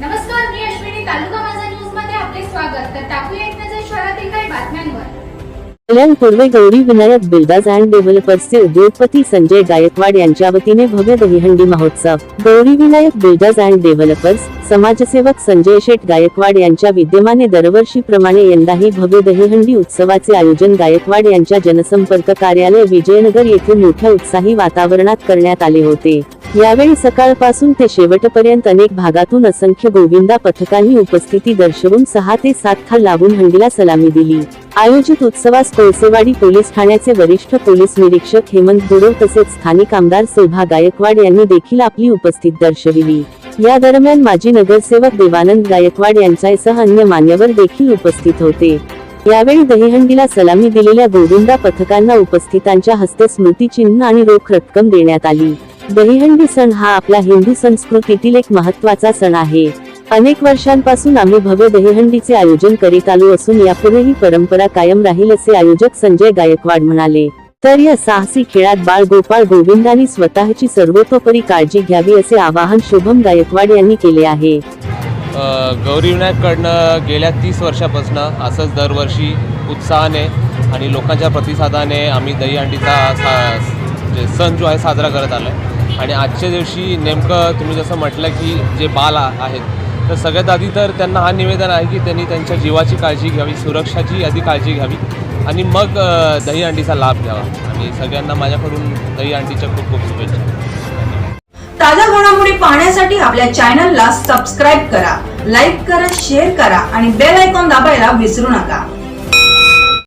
नमस्कार मी अश्विनी तालुका माझा न्यूजमध्ये आपले स्वागत. तर टाकूया एक नजर शहरातील काही बातम्यांवर. कल्याण पूर्व गौरी विनायक बिल्डर्स अँड डेव्हलपर्सचे उद्योगपती संजय गायकवाड यांच्या वतीने भव्य दहीहंडी महोत्सव. Gauri Vinayak builders and developers समाजसेवक संजय शेठ गायकवाड यांच्या विद्यमाने दरवर्षीप्रमाणे यंदाही भव्य दहीहंडी उत्सवाचे आयोजन गायकवाड यांच्या जनसंपर्क कार्यालय विजयनगर येथे मोठ्या उत्साही वातावरणात करण्यात आले होते. यावेळी सकाळपासून ते शेवटपर्यंत अनेक भागातून असंख्य गोविंदा पथकांनी उपस्थिती दर्शवून सहा ते सात खाल लावून हंडीला सलामी दिली. आयोजित उत्सवास कोळसेवाडी पोलीस ठाण्याचे वरिष्ठ पोलीस निरीक्षक हेमंत गुरव तसेच स्थानिक आमदार शोभा गायकवाड यांनी देखील आपली उपस्थित दर्शविली. या दरम्यान माजी नगरसेवक देवानंद गायकवाड यांच्यासह अन्य मान्यवर देखील उपस्थित होते. यावेळी दहीहंडीला सलामी दिलेल्या गोविंदा पथकांना उपस्थितांच्या हस्ते स्मृतिचिन्ह आणि रोख रक्कम देण्यात आली. दहीहंडी सण हा आपला हिंदू संस्कृतीतील एक महत्त्वाचा सण आहे. अनेक वर्षांपासून आम्ही भव्य दहीहंडीचे आयोजन करीत आलो असून यापुढेही परंपरा कायम राहील असे आयोजक संजय गायकवाड म्हणाले. तर या साहसी खेळात बाळ गोपाळ गोविंदांनी स्वतःची सर्वतोपरी काळजी घ्यावी असे आवाहन शुभम गायकवाड यांनी केले आहे. गौरीविनायककडनं गेल्या तीस वर्षापासून असंच दरवर्षी उत्साहाने आणि लोकांच्या प्रतिसादाने आम्ही दहीहंडीचा सा जे सण जो आहे साजरा करत आलो आहे आणि आजच्या दिवशी नेमकं तुम्ही जसं म्हटलं की जे बाल आहेत तर सगळ्यात आधी तर त्यांना हा निवेदन आहे की त्यांनी त्यांच्या जीवाची काळजी घ्यावी सुरक्षाची आधी काळजी घ्यावी आणि मग दही अंडीचा लाभ घ्यावा. आणि सगळ्यांना माझ्याकडून दही अंडीच्या खूप खूप शुभेच्छा. ताज्या घडामोडी पाहण्यासाठी आपल्या चॅनलला सबस्क्राईब करा लाईक करा शेअर करा आणि बेल आयकॉन दाबायला विसरू नका.